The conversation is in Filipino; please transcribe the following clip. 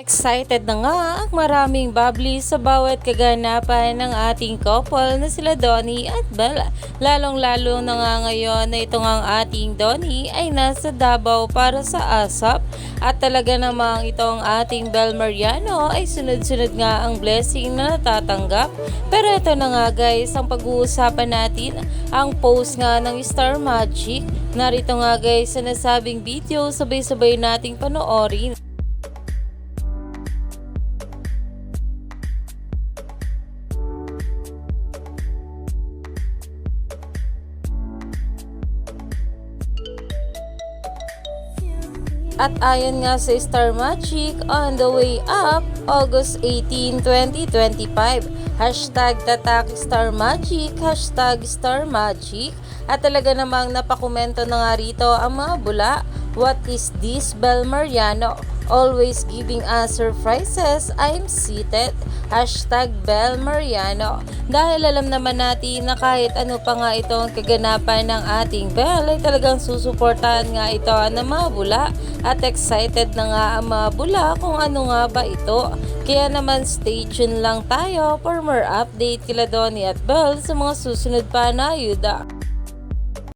Excited na nga ang maraming bubbly sa bawat kaganapan ng ating couple na sila Donnie at Bella. Lalong-lalo na nga ngayon na itong ang ating Donnie ay nasa Davao para sa ASAP at talaga namang itong ating Bel Mariano ay sunod-sunod nga ang blessing na natatanggap. Pero ito na nga guys, ang pag-uusapan natin ang post nga ng Star Magic. Narito nga guys sa nasabing video, sabay-sabay nating panoorin. At ayon nga sa Star Magic, on the way up, August 18, 2025. Hashtag tatak Star Magic, hashtag Star Magic. At talaga namang napakomento na nga rito ang mga bula. What is this, Bel Mariano? Always giving us surprises. I'm seated. Hashtag Bel Mariano. Dahil alam naman natin na kahit ano pa nga itong kaganapan ng ating Bel ay talagang susuportahan nga ito ng mga bula at excited na nga ang mga bula kung ano nga ba ito. Kaya naman stay tuned lang tayo for more update kila Donnie at Bel sa mga susunod pa na ayuda.